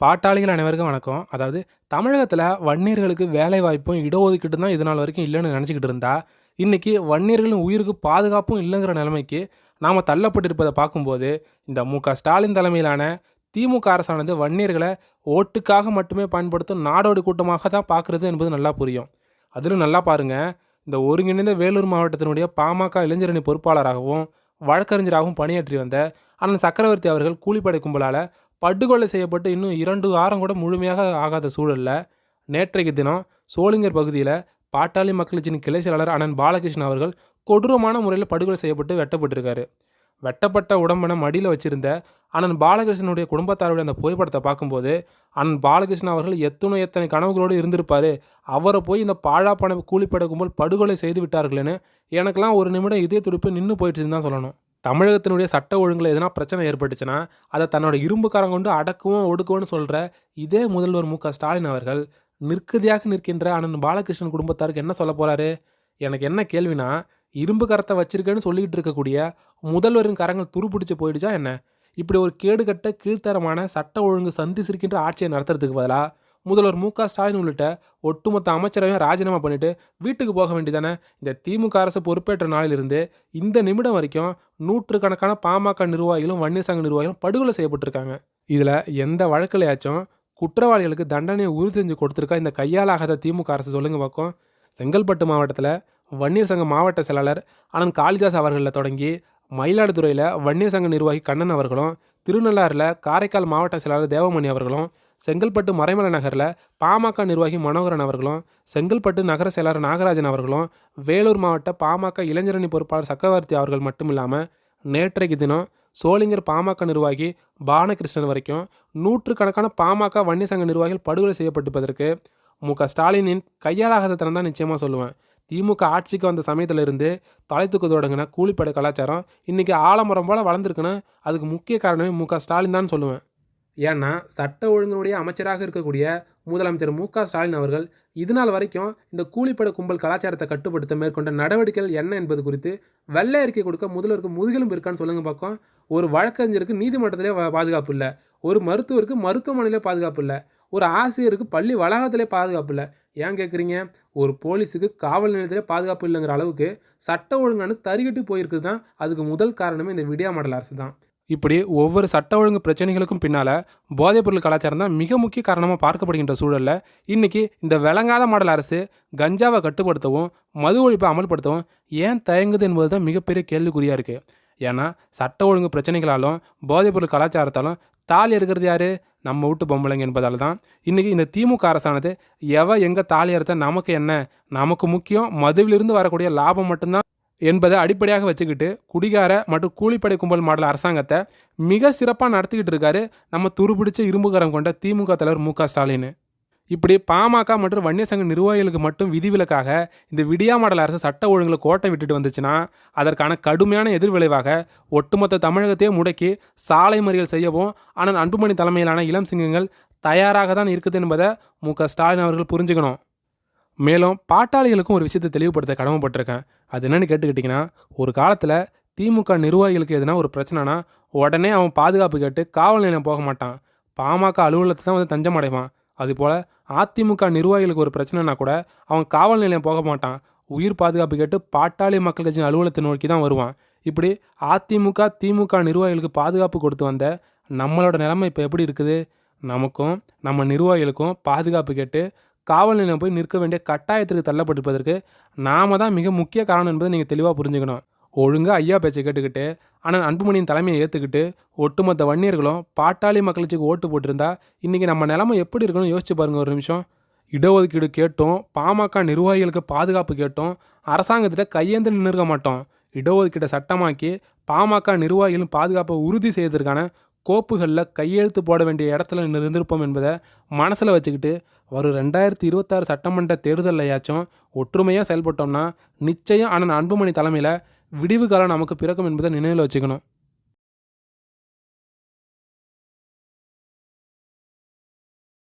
பாட்டாளிகள் அனைவருக்கும் வணக்கம். அதாவது தமிழகத்தில் வன்னியர்களுக்கு வேலை வாய்ப்பும் இடஒதுக்கீடும் தான் இது நாள் வரைக்கும் இல்லைன்னு நினச்சிக்கிட்டு இருந்தா இன்றைக்கி வன்னியர்களின் உயிருக்கு பாதுகாப்பும் இல்லைங்கிற நிலைமைக்கு நாம் தள்ளப்பட்டிருப்பதை பார்க்கும்போது இந்த மு க ஸ்டாலின் தலைமையிலான திமுக அரசானது வன்னியர்களை ஓட்டுக்காக மட்டுமே பயன்படுத்தும் நாடோடி கூட்டமாக தான் பார்க்குறது என்பது நல்லா புரியும். அதிலும் நல்லா பாருங்க இந்த ஒருங்கிணைந்த வேலூர் மாவட்டத்தினுடைய பாமக இளைஞரணி பொறுப்பாளராகவும் வழக்கறிஞராகவும் பணியாற்றி வந்த அண்ணன் சக்கரவர்த்தி அவர்கள் கூலிப்படை கும்பலால் படுகொலை செய்யப்பட்டு இன்னும் இரண்டு வாரம் கூட முழுமையாக ஆகாத சூழலில் நேற்றைக்கு தினம் சோளிங்கர் பகுதியில் பாட்டாளி மக்கள் கட்சியின் கிளை செயலாளர் அண்ணன் பாலகிருஷ்ணன் அவர்கள் கொடூரமான முறையில் படுகொலை செய்யப்பட்டு வெட்டப்பட்டிருக்காரு. வெட்டப்பட்ட உடம்பனை மடியில் வச்சிருந்த அண்ணன் பாலகிருஷ்ணனுடைய குடும்பத்தாருடைய அந்த புகைப்படத்தை பார்க்கும்போது அண்ணன் பாலகிருஷ்ணன் அவர்கள் எத்தனை எத்தனை கனவுகளோடு இருந்திருப்பார் அவரை போய் இந்த பாழாப்பண கூலிப்படை கும்பல் படுகொலை செய்து விட்டார்கள்னு எனக்கெல்லாம் ஒரு நிமிடம் இதய துடிப்பு நின்று போயிடுச்சுன்னு தான் சொல்லணும். தமிழகத்தினுடைய சட்ட ஒழுங்கில் எதனா பிரச்சனை ஏற்பட்டுச்சுன்னா அதை தன்னோட இரும்புக்காரங்க கொண்டு அடக்குவோம் ஒடுக்குவோன்னு சொல்கிற இதே முதல்வர் மு க. ஸ்டாலின் அவர்கள் நிற்கதியாக நிற்கின்ற அண்ணன் பாலகிருஷ்ணன் குடும்பத்தாருக்கு என்ன சொல்ல போகிறாரு எனக்கு என்ன கேள்வினா இரும்பு கரத்தை வச்சிருக்கேன்னு சொல்லிக்கிட்டு இருக்கக்கூடிய முதல்வரின் கரங்கள் துருப்பிடிச்சு போயிடுச்சா என்ன? இப்படி ஒரு கேடுகட்ட கீழ்த்தரமான சட்ட ஒழுங்கு சந்தி சிரிக்கின்ற ஆட்சியை நடத்துறதுக்கு பதிலாக முதல்வர் மு க ஸ்டாலின் உள்ளிட்ட ஒட்டுமொத்த அமைச்சரையும் ராஜினாமா பண்ணிட்டு வீட்டுக்கு போக வேண்டியதானே? இந்த திமுக அரசு பொறுப்பேற்ற நாளிலிருந்து இந்த நிமிடம் வரைக்கும் நூற்றுக்கணக்கான பாமக நிர்வாகிகளும் வன்னியர் சங்க நிர்வாகிகளும் படுகொலை செய்யப்பட்டிருக்காங்க. இதில் எந்த வழக்கிலையாச்சும் குற்றவாளிகளுக்கு தண்டனையை உறுதி செஞ்சு கொடுத்துருக்கா இந்த கையாலாகாத திமுக அரசு சொல்லுங்க பக்கம் செங்கல்பட்டு மாவட்டத்தில் வன்னியர் சங்க மாவட்ட செயலாளர் அனந்த் காளிதாஸ் அவர்களில் தொடங்கி மயிலாடுதுறையில் வன்னியர் சங்க நிர்வாகி கண்ணன் அவர்களும் திருநள்ளாறில் காரைக்கால் மாவட்ட செயலாளர் தேவமணி அவர்களும் செங்கல்பட்டு மறைமலை நகரில் பாமக நிர்வாகி மனோகரன் அவர்களும் செங்கல்பட்டு நகர செயலாளர் நாகராஜன் அவர்களும் வேலூர் மாவட்ட பாமக இளைஞரணி பொறுப்பாளர் சக்கரவர்த்தி அவர்கள் மட்டும் இல்லாமல் நேற்றைக்கு தினம் சோளிங்கர் பாமக நிர்வாகி பாலகிருஷ்ணன் வரைக்கும் நூற்றுக்கணக்கான பாமக வன்னிய சங்க நிர்வாகிகள் படுகொலை செய்யப்பட்டிருப்பதற்கு மு. க. ஸ்டாலினின் கையாளாகாத தரம் தான் நிச்சயமாக சொல்லுவேன். திமுக ஆட்சிக்கு வந்த சமயத்துல இருந்து தலை தூக்க தொடங்கின கூலிப்படை கலாச்சாரம் இன்றைக்கி ஆலமரம் போல் வளர்ந்துருக்குன்னு அதுக்கு முக்கிய காரணமே மு. க. ஸ்டாலின் தான் சொல்லுவேன். ஏன்னா சட்ட ஒழுங்கினுடைய அமைச்சராக இருக்கக்கூடிய முதலமைச்சர் மு க ஸ்டாலின் அவர்கள் இது நாள் வரைக்கும் இந்த கூலிப்பட கும்பல் கலாச்சாரத்தை கட்டுப்படுத்த மேற்கொண்ட நடவடிக்கைகள் என்ன என்பது குறித்து வெள்ளை அறிக்கை கொடுக்க முதல்வருக்கு முதுகெலும்பு இருக்கான்னு சொல்லுங்க பக்கம் ஒரு வழக்கறிஞருக்கு நீதிமன்றத்திலே பாதுகாப்பு இல்லை. ஒரு மருத்துவருக்கு மருத்துவமனையிலே பாதுகாப்பு இல்லை. ஒரு ஆசிரியருக்கு பள்ளி வளாகத்திலே பாதுகாப்பு இல்லை. ஏன் கேட்குறீங்க ஒரு போலீஸுக்கு காவல் நிலையத்திலே பாதுகாப்பு இல்லைங்கிற அளவுக்கு சட்ட ஒழுங்கானு தறிகட்டு போயிருக்குது தான் அதுக்கு முதல் காரணமே இந்த விடியா மாடல் அரசு தான் இப்படி ஒவ்வொரு சட்ட ஒழுங்கு பிரச்சனைகளுக்கும் பின்னால் போதைப்பொருள் கலாச்சாரம் தான் மிக முக்கிய காரணமாக பார்க்கப்படுகின்ற சூழலில் இன்றைக்கி இந்த விளங்காத மாடல் அரசு கஞ்சாவை கட்டுப்படுத்தவும் மது ஒழிப்பை அமல்படுத்தவும் ஏன் தயங்குது என்பது தான் மிகப்பெரிய கேள்விக்குறியாக இருக்குது ஏன்னா சட்ட ஒழுங்கு பிரச்சனைகளாலும் போதைப்பொருள் கலாச்சாரத்தாலும் தாலி இருக்கிறது யார்? நம்ம வீட்டு பொம்பளைங்க என்பதால் தான் இன்றைக்கி இந்த திமுக அரசானது எவ எங்கே தாலி அறுத்த நமக்கு என்ன? நமக்கு முக்கியம் மதுவிலிருந்து வரக்கூடிய லாபம் மட்டும்தான் என்பதை அடிப்படையாக வச்சுக்கிட்டு குடிகார மற்றும் கூலிப்படை கும்பல் மாடல் அரசாங்கத்தை மிக சிறப்பாக நடத்திக்கிட்டு இருக்காரு நம்ம துருபிடிச்ச இரும்புகரம் கொண்ட திமுக தலைவர் மு க ஸ்டாலின். இப்படி பாமக மற்றும் வன்னிய சங்க நிர்வாகிகளுக்கு மட்டும் விதிவிலக்காக இந்த விடியா மாடல் அரசு சட்ட ஒழுங்குல கோட்டை விட்டுட்டு வந்துச்சுன்னா அதற்கான கடுமையான எதிர்விளைவாக ஒட்டுமொத்த தமிழகத்தையே முடக்கி சாலை மறியல் செய்யவும் ஆனால் அன்புமணி தலைமையிலான இளம் சிங்கங்கள் தயாராக தான் இருக்குது என்பதை மு க ஸ்டாலின் அவர்கள் புரிஞ்சுக்கணும். மேலும் பாட்டாளிகளுக்கும் ஒரு விஷயத்தை தெளிவுபடுத்த கடமைப்பட்டிருக்கேன். அது என்னன்னு கேட்டுக்கிட்டிங்கன்னா ஒரு காலத்தில் திமுக நிர்வாகிகளுக்கு எதுனா ஒரு பிரச்சனைனா உடனே அவன் பாதுகாப்பு கேட்டு காவல் நிலையம் போக மாட்டான். பாமக அலுவலகத்தை தான் வந்து தஞ்சம் அடைவான். அதுபோல் அதிமுக நிர்வாகிகளுக்கு ஒரு பிரச்சனைனா கூட அவன் காவல் நிலையம் போக மாட்டான். உயிர் பாதுகாப்பு கேட்டு பாட்டாளி மக்கள் கட்சி அலுவலகத்தை நோக்கி தான் வருவான். இப்படி அதிமுக திமுக நிர்வாகிகளுக்கு பாதுகாப்பு கொடுத்து வந்த நம்மளோட நிலைமை இப்போ எப்படி இருக்குது? நமக்கும் நம்ம நிர்வாகிகளுக்கும் பாதுகாப்பு கேட்டு காவல் நிலையம் போய் நிற்க வேண்டிய கட்டாயத்திற்கு தள்ளப்பட்டிருப்பதற்கு நாம தான் மிக முக்கிய காரணம் என்பதை நீங்கள் தெளிவாக புரிஞ்சுக்கணும். ஒழுங்காக ஐயா பேச்சை கேட்டுக்கிட்டு ஆனால் அன்புமணியின் தலைமையை ஏற்றுக்கிட்டு ஒட்டுமொத்த வன்னியர்களும் பாட்டாளி மக்களுக்கு ஓட்டு போட்டிருந்தா இன்றைக்கி நம்ம நிலமை எப்படி இருக்குன்னு யோசிச்சு பாருங்க ஒரு நிமிஷம். இடஒதுக்கீடு கேட்டோம் பாமக நிர்வாகிகளுக்கு பாதுகாப்பு கேட்டோம் அரசாங்கத்திட்ட கையேந்து நின்று மாட்டோம். இடஒதுக்கீட்டை சட்டமாக்கி பாமக நிர்வாகிகளின் பாதுகாப்பை உறுதி செய்வதற்கான கோப்புகளில் கையெழுத்து போட வேண்டிய இடத்துல நின்று இருந்திருப்போம் என்பதை மனசில் வச்சுக்கிட்டு வரும் ரெண்டாயிரத்தி இருபத்தாறு சட்டமன்ற தேர்தலையாச்சும் ஒற்றுமையாக செயல்பட்டோம்னா நிச்சயம் அண்ணன் அன்புமணி தலைமையில் விடிவு காலம் நமக்கு பிறக்கும் என்பதை நினைவில் வச்சுக்கணும்.